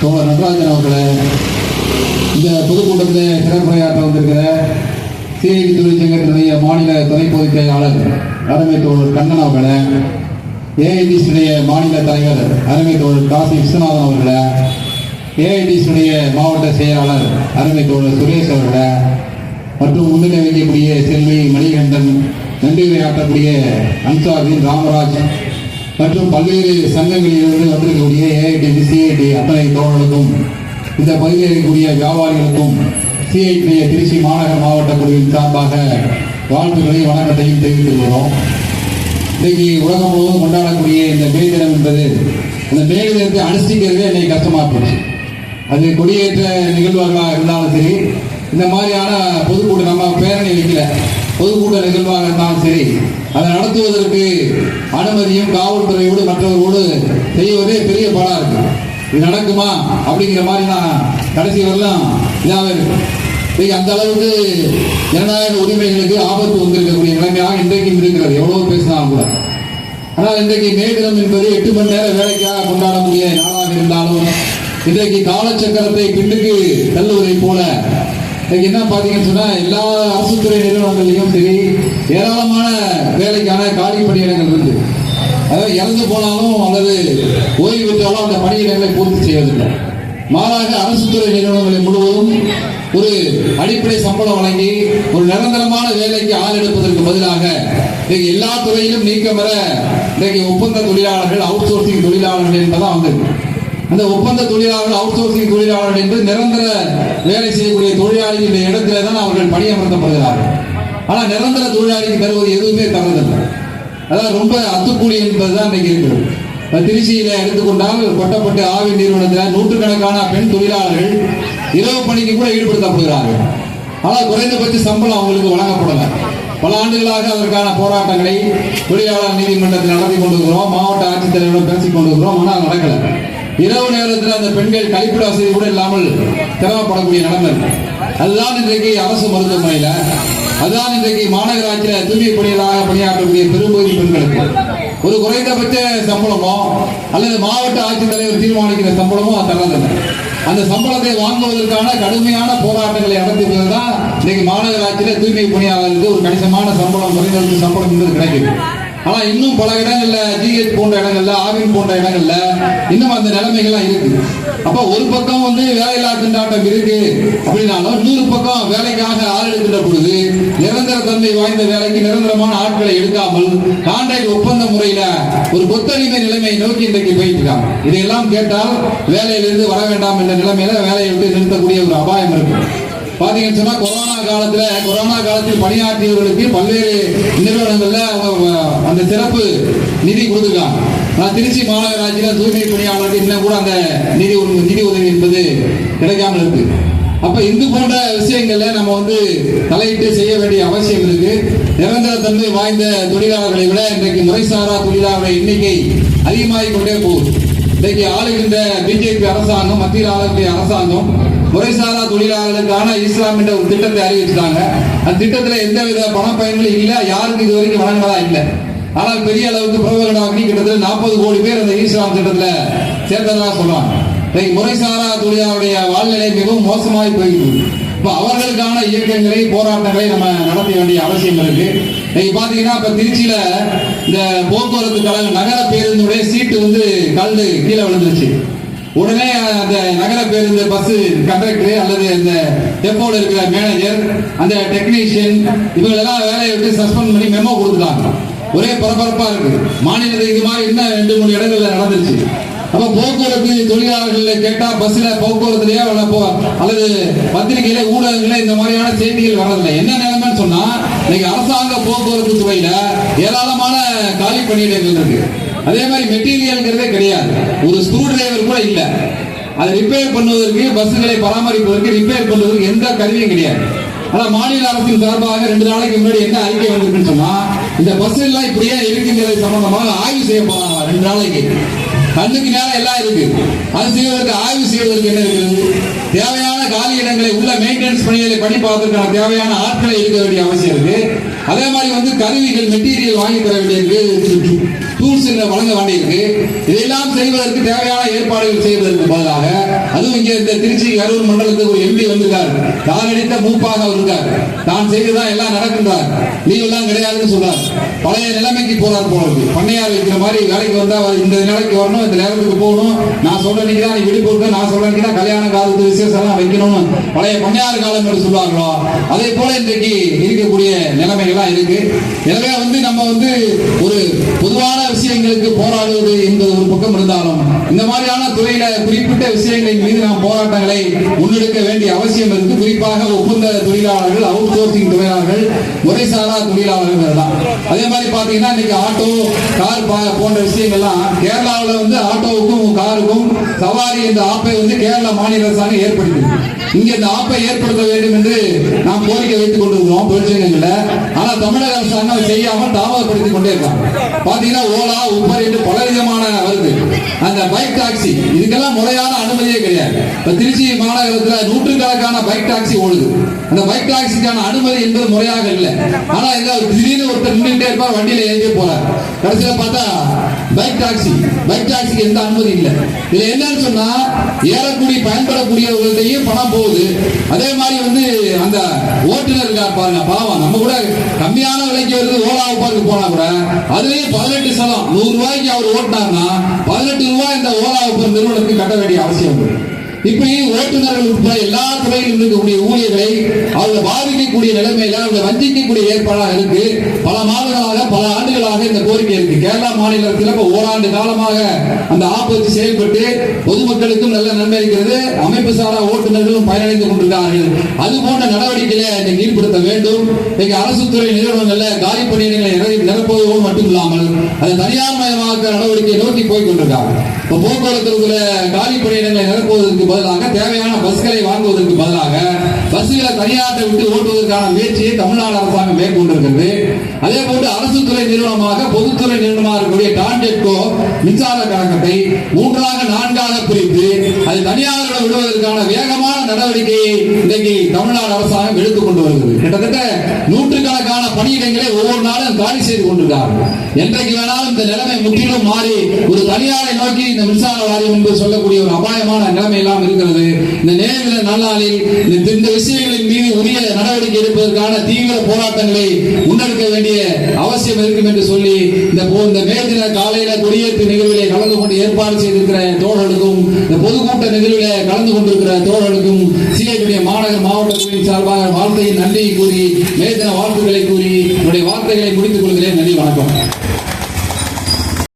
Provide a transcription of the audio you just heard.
தோழர் நடராஜன் அவர்களே இந்த பொதுக்கூட்டத்தில் சிறப்புரையாற்ற வந்திருக்கிற சிஐடி தொழிற்சங்கத்தினுடைய மாநில துணை பொதுச் செயலாளர் அருமை தோழர் கண்ணன் அவர்களே ஏஐடிசியுடைய மாநில தலைவர் அருமை தோழர் காசி விஸ்வநாதன் அவர்களே ஏஐடிசியுடைய மாவட்ட செயலாளர் அருமை தோழர் சுரேஷ் அவர்களே மற்றும் முன்னிலை வைக்கக்கூடிய செல்வி மணிகண்டன் நன்றி உரையாற்றக்கூடிய அன்சாரின் ராமராஜ் மற்றும் பல்வேறு சங்கங்களிலிருந்து வந்திருக்கக்கூடிய ஏஐடி சிஐடி அத்தனை தோழர்களுக்கும் இந்த பகுதியில் இருக்கக்கூடிய வியாபாரிகளுக்கும் சிஐடி திருச்சி மாநகர மாவட்ட குழுவின் சார்பாக வாழ்த்துக்களையும் வணக்கத்தையும் தெரிவித்துக் கொள்கிறோம். இன்றைக்கு உலகம் முழுவதும் கொண்டாடக்கூடிய இந்த மே தினம் என்பது அந்த மே தினத்தை அனுஷ்டிக்கிறதே இன்னைக்கு கஷ்டமாக போச்சு. அது கொடியேற்ற நிகழ்வுகளாக இருந்தாலும் சரி இந்த மாதிரியான பொதுக்கூட்டம் நம்ம பேரணி வைக்கல. பொதுக்கூட்ட நிகழ்வாக இருந்தாலும் சரி அதை நடத்துவதற்கு அனுமதியும் காவல்துறையோடு மற்றவர்களோடு செய்வதே பெரிய பாடா இருக்கு இது நடக்குமா அப்படிங்கிற மாதிரி நான் கடைசி வரலாம். இதாக இருக்கு அந்த அளவுக்கு ஜனநாயக உரிமைகளுக்கு ஆபத்து வந்திருக்கக்கூடிய நிலைமையாக இன்றைக்கும் இருக்கிறது. எவ்வளவு பேசினாலும் கூட. ஆனால் இன்றைக்கு மே தினம் என்பது எட்டு மணி நேரம் வேலைக்காக கொண்டாடக்கூடிய நாளாக இருந்தாலும் இன்றைக்கு காலச்சக்கரத்தை பின்னுக்கு தள்ளுவதை போல என்ன பார்த்தீங்கன்னு சொன்னா எல்லா அரசு துறை நிறுவனங்கள்லையும் சரி ஏராளமான வேலைக்கான காலி பணியிடங்கள் இருக்கு. அதாவது இறந்து போனாலும் அல்லது ஓய்வு பெற்றாலும் அந்த பணியிடங்களை பூர்த்தி செய்வதில்லை. மாறாக அரசு துறை நிறுவனங்களை முழுவதும் ஒரு அடிப்படை சம்பளம் வழங்கி ஒரு நிரந்தரமான வேலைக்கு ஆள் எடுப்பதற்கு பதிலாக இன்னைக்கு எல்லா துறையிலும் நீக்கம் பெற இன்றைக்கு ஒப்பந்த தொழிலாளர்கள் அவுட் சோர்சிங் தொழிலாளர்கள் என்பதான் வந்திருக்கு அந்த ஒப்பந்த தொழிலாளர்கள் அவுட் சோர்சிங் தொழிலாளர்கள் என்று நிரந்தர வேலை செய்யக்கூடிய தொழிலாளிகளுடைய இடத்துல தான் அவர்கள் பணியமர்த்தப்படுகிறார்கள். ஆனால் நிரந்தர தொழிலாளிக்கு தருவது எதுவுமே தரதில்லை. அதான் ரொம்ப அத்துக்கூலி என்பதுதான் இன்னைக்கு இருக்கிறது. திருச்சியில் திருச்சியில எடுத்துக்கொண்டால் கொட்டப்பட்டு ஆவி நிறுவனத்தில் நூற்றுக்கணக்கான பெண் தொழிலாளர்கள் இரவு பணிக்கு கூட ஈடுபடுத்தப்படுகிறார்கள். ஆனால் குறைந்தபட்ச சம்பளம் அவங்களுக்கு வழங்கப்படலை. பல ஆண்டுகளாக அதற்கான போராட்டங்களை தொழிலாளர் நீதிமன்றத்தில் நடத்தி கொண்டிருக்கிறோம் மாவட்ட ஆட்சித்தலைவரிடம் பேசிக் கொண்டிருக்கிறோம் ஆனால் நடக்கலை. இரவு நேரத்தில் அந்த பெண்கள் கழிப்பிட வசதி கூட இல்லாமல் சிரமப்படக்கூடிய நிலைமை அதுதான் இன்றைக்கு அரசு மருத்துவமனையில அதுதான் இன்றைக்கு மாநகராட்சியில் தூய்மை பணிகளாக பணியாற்றக்கூடிய பெரும்பகுதி பெண்களுக்கு ஒரு குறைந்தபட்ச சம்பளமோ அல்லது மாவட்ட ஆட்சித்தலைவர் தீர்மானிக்கிற சம்பளமோ அது தரதில்லை அந்த சம்பளத்தை வாங்குவதற்கான கடுமையான போராட்டங்களை நடத்துவது தான் இன்னைக்கு மாநகராட்சியில தூய்மை பணியாளர்களுக்கு ஒரு கணிசமான சம்பளம் குறைந்தபட்ச சம்பளம் என்பது கிடைக்குது. ஆனா இன்னும் பல இடங்கள்ல ஜிஹெச் போன்ற இடங்கள்ல ஆவின் போன்ற இடங்கள்ல இன்னும் அந்த நிலைமைகள்லாம் இருக்கு அப்ப ஒரு பக்கம் வந்து வேலையில்லா திண்டாட்டம் இருக்கு அப்படின்னாலும் இன்னொரு பக்கம் வேலைக்காக ஆள் எடுக்கின்ற பொழுது நிரந்தர தன்மை வாய்ந்த வேலைக்கு நிரந்தரமான ஆட்களை எடுக்காமல் கான்ட்ராக்ட் ஒப்பந்த முறையில ஒரு கொத்தடிமை நிலைமையை நோக்கி இன்றைக்கு போயிட்டு இருக்காங்க இதையெல்லாம் கேட்டால் வேலையிலிருந்து வர வேண்டாம் என்ற நிலைமையில வேலையை விட்டு நிறுத்தக்கூடிய ஒரு அபாயம் இருக்கு. பாத்தீங்கன்னு சொன்னா கொரோனா காலத்துல கொரோனா காலத்தில் பணியாற்றியவர்களுக்கு பல்வேறு நிறுவனங்கள்ல அந்த சிறப்பு நிதி கொடுத்துருக்காங்க. நான் திருச்சி மாநகராட்சியில தூய்மை பணியாளருக்கு இன்னும் கூட அந்த நிதி நிதி உதவி என்பது கிடைக்காமல் இருக்கு. அப்ப இது போன்ற விஷயங்கள்ல நம்ம வந்து தலையிட்டு செய்ய வேண்டிய அவசியம் இருக்கு. நிரந்தர தன்மை வாய்ந்த தொழிலாளர்களை விட இன்றைக்கு முறைசாரா தொழிலாளர்கள் எண்ணிக்கை அதிகமாகிக் கொண்டே போகுது. இன்றைக்கு ஆளுகின்ற பிஜேபி அரசாங்கம் மத்தியில் ஆளக்கூடிய அரசாங்கம் முறைசாரா தொழிலாளர்களுக்கான இஸ்லாம் என்ற ஒரு திட்டத்தை அறிவிச்சிட்டாங்க அந்த திட்டத்தில் எந்தவித பண பயன்களும் இல்லை யாருக்கு இது வரைக்கும் வழங்கினதா இல்லை. ஆனால் பெரிய அளவுக்கு பிரபலமாக்கி கிட்டத்தட்ட நாற்பது கோடி பேர் அந்த இஸ்லாம் திட்டத்தில் சேர்ந்ததாக சொல்றாங்க. இன்னைக்கு முறைசாரா தொழிலாளருடைய வாழ்நிலை மிகவும் மோசமாகி போயிருக்கு. இப்போ அவர்களுக்கான இயக்கங்களை போராட்டங்களை நம்ம நடத்த வேண்டிய அவசியம் இருக்கு. இன்னைக்கு பார்த்தீங்கன்னா இப்போ திருச்சியில் இந்த போக்குவரத்து கழக நகர பேருந்துடைய சீட்டு வந்து கல்டு கீழே விழுந்துருச்சு. உடனே அந்த நகர பேருந்து பஸ் கண்டக்டர் அல்லது அந்த டெப்போல இருக்கிற மேனேஜர் அந்த டெக்னீஷியன் இவங்களெல்லாம் வேலையை விட்டு சஸ்பெண்ட் பண்ணி மெமோ கொடுத்துட்டாங்க. ஒரே பரபரப்பா இருக்கு. மாநிலத்தில் இது மாதிரி இன்னும் ரெண்டு மூணு இடங்கள்ல நடந்துச்சு. அப்ப போக்குவரத்து தொழிலாளர்களை கேட்டா பஸ்ல போக்குவரத்துலயோ போ- அல்லது பத்திரிகையில ஊடகங்கள இந்த மாதிரியான செய்திகள் வரதில்லை என்ன நிலைமைன்னு சொன்னா இன்னைக்கு அரசாங்க போக்குவரத்து துறையில ஏராளமான காலி பணியிடங்கள் இருக்கு. அதே மாதிரி மெட்டீரியல்ங்கிறதே கிடையாது. ஒரு ஸ்க்ரூ டிரைவர் கூட இல்லை. அதை ரிப்பேர் பண்ணுவதற்கு பஸ்ஸுகளை பராமரிப்பதற்கு ரிப்பேர் பண்ணுவதற்கு எந்த கருவியும் கிடையாது. ஆனால் மாநில அரசின் சார்பாக ரெண்டு நாளைக்கு முன்னாடி என்ன அறிக்கை வந்திருக்குன்னு சொன்னா இந்த பஸ் எல்லாம் இப்படியே இருக்குங்கிறது சம்பந்தமாக ஆய்வு செய்ய போறாங்க ரெண்டு நாளைக்கு. கண்ணுக்கு நேரம் எல்லாம் இருக்கு. அது செய்வதற்கு ஆய்வு செய்வதற்கு என்ன இருக்கிறது? தேவையான காலி இடங்களை உள்ள மெயின்டெனன்ஸ் பணிகளை பண்ணி பார்ப்பதற்கான தேவையான ஆட்களை இருக்க வேண்டிய அவசியம் இருக்கு. அதே மாதிரி வந்து கருவிகள் மெட்டீரியல் வாங்கி தர வேண்டியிருக்கு டூல்ஸ் வழங்க வேண்டியிருக்கு. இதையெல்லாம் செய்வதற்கு தேவையான ஏற்பாடுகள் செய்வதற்கு பதிலாக அதுவும் இங்கே இந்த திருச்சி கரூர் மண்டலத்துக்கு ஒரு எம்பி வந்திருக்காரு. காலடித்த மூப்பாக அவர் இருக்கார் தான் செய்துதான் எல்லாம் நடக்கின்றார். லீவ் எல்லாம் கிடையாதுன்னு சொல்றார். பழைய நிலைமைக்கு போறார் போனது பண்ணையார் வைக்கிற மாதிரி வேலைக்கு வந்தா அவர் இந்த நிலைக்கு வரணும் இந்த நேரத்துக்கு போகணும். நான் சொல்ற நீங்க தான் நீ நான் சொல்ற நீங்க கல்யாண காலத்து விசேஷம் வைக்கணும்னு பழைய பண்ணையார் காலம் என்று சொல்லுவாங்களோ அதே போல இன்றைக்கு இருக்கக்கூடிய நிலைமை நிலைமைகள்லாம் இருக்கு. எனவே வந்து நம்ம வந்து ஒரு பொதுவான விஷயங்களுக்கு போராடுவது என்பது ஒரு பக்கம் இருந்தாலும் இந்த மாதிரியான துறையில குறிப்பிட்ட விஷயங்களின் மீது நாம் போராட்டங்களை முன்னெடுக்க வேண்டிய அவசியம் இருக்கு. குறிப்பாக ஒப்பந்த தொழிலாளர்கள் அவுட் சோர்சிங் தொழிலாளர்கள் முறைசாரா தொழிலாளர்கள் தான். அதே மாதிரி பாத்தீங்கன்னா இன்னைக்கு ஆட்டோ கார் பா- போன்ற விஷயங்கள்லாம் கேரளாவில் வந்து ஆட்டோவுக்கும் காருக்கும் சவாரி என்ற ஆப்பை வந்து கேரள மாநில அரசாங்கம் ஏற்படுத்தி இங்க இந்த ஆப்பை ஏற்படுத்த வேண்டும் என்று நாம் கோரிக்கை வைத்துக் கொண்டிருக்கிறோம். தொழிற்சங்கங்கள்ல ஆனா தமிழக அரசாங்கம் அதை செய்யாமல் தாமதப்படுத்திக் கொண்டே இருக்காங்க. பாத்தீங்கன்னா ஓலா உபர் என்று பல விதமான வருது. அந்த பைக் டாக்ஸி இதுக்கெல்லாம் முறையான அனுமதியே கிடையாது. இப்ப திருச்சி மாநகரத்துல நூற்றுக்கணக்கான பைக் டாக்ஸி ஓடுது. அந்த பைக் டாக்ஸிக்கான அனுமதி என்பது முறையாக இல்லை. ஆனா எங்க திடீர்னு ஒருத்தர் நின்றுட்டே இருப்பார் வண்டியில ஏறியே போறார். கடைசியில பார்த்தா பைக் டாக்ஸி பைக் டாக்ஸிக்கு எந்த அனுமதி இல்லை. இதுல என்னன்னு சொன்னா ஏறக்கூடிய பயன்படக்கூடியவர்கள்ட்டையும் பணம் போகுது. அதே மாதிரி வந்து அந்த ஓட்டுநர் இருக்கார் பாருங்க பாவம். நம்ம கூட கம்மியான விலைக்கு வருது ஓலா உப்பாருக்கு போனா கூட அதுலயும் பதினெட்டு சதம். நூறு ரூபாய்க்கு அவர் ஓட்டினார்னா பதினெட்டு ரூபாய் இந்த ஓலா உப்பர் நிறுவனத்துக்கு கட்ட வேண்டிய அவசியம் இருக்கு இப்படி ஓட்டுநர்கள் உட்பட எல்லா துறையிலும் இருக்கக்கூடிய ஊழியர்களை அவர்களை பாதிக்கக்கூடிய நிலைமையில அவர்களை வஞ்சிக்கக்கூடிய ஏற்பாடாக இருக்கு. பல மாதங்களாக பல ஆண்டுகளாக இந்த கோரிக்கை இருக்கு. கேரளா மாநிலத்தில் இப்ப ஓராண்டு காலமாக அந்த ஆப்பத்து செயல்பட்டு பொதுமக்களுக்கும் நல்ல நன்மை இருக்கிறது. அமைப்பு சாரா ஓட்டுநர்களும் பயனடைந்து கொண்டிருக்கிறார்கள். அது போன்ற நடவடிக்கைகளை இன்னைக்கு ஈடுபடுத்த வேண்டும். இன்னைக்கு அரசு துறை நிறுவனங்கள்ல காலி பணியிடங்களை நிறை- நிரப்புவதோடு மட்டும் இல்லாமல் அது தனியார் மயமாக்க நடவடிக்கை நோக்கி போய் கொண்டிருக்காங்க போக்குவரத்து துறையில காலி பணியிடங்களை நிரப்புவதற்கு பதிலாக தேவையான பஸ்களை வாங்குவதற்கு பதிலாக பஸ்களை தனியார்த்தை விட்டு ஓட்டுவதற்கான முயற்சியை தமிழ்நாடு அரசாங்கம் மேற்கொண்டிருக்கிறது. அதே போன்று அரசு துறை நிறுவனமாக பொதுத்துறை நிறுவனமாக இருக்கக்கூடிய டான்ஜெட்கோ மின்சார கழகத்தை மூன்றாக நான்காக பிரித்து அது தனியாரிடம் விடுவதற்கான வேகமான நடவடிக்கையை இன்றைக்கு தமிழ்நாடு அரசாங்கம் எடுத்துக் கொண்டு வருகிறது. கிட்டத்தட்ட நூற்றுக்கணக்கான பணியிடங்களை ஒவ்வொரு நாளும் காலி செய்து கொண்டிருக்கிறார்கள். என்றைக்கு வேணாலும் இந்த நிலைமை முற்றிலும் மாறி தனியாரை நோக்கி இந்த மின்சார வாரியம் என்று சொல்லக்கூடிய ஒரு அபாயமான நிலைமை எல்லாம் இருக்கிறது. இந்த நேரில் நல்லாளில் இந்த- இந்த விஷயங்களின் மீது உரிய நடவடிக்கை எடுப்பதற்கான தீவிர போராட்டங்களை முன்னெடுக்க வேண்டிய அவசியம் இருக்கும் என்று சொல்லி இந்த போ- இந்த மே தின காலையில கொடியேற்று நிகழ்விலே கலந்து கொண்டு ஏற்பாடு செய்திருக்கிற தோழர்களுக்கும் இந்த பொதுக்கூட்ட நிகழ்விலே கலந்து கொண்டிருக்கிற தோழர்களுக்கும் சிஐடைய மாநகர் மாவட்ட குழுவின் சார்பாக வாழ்த்தையை நன்றியை கூறி மே தின வாழ்த்துக்களை கூறி என்னுடைய வார்த்தைகளை முடித்துக் கொள்கிறேன். நன்றி வணக்கம்.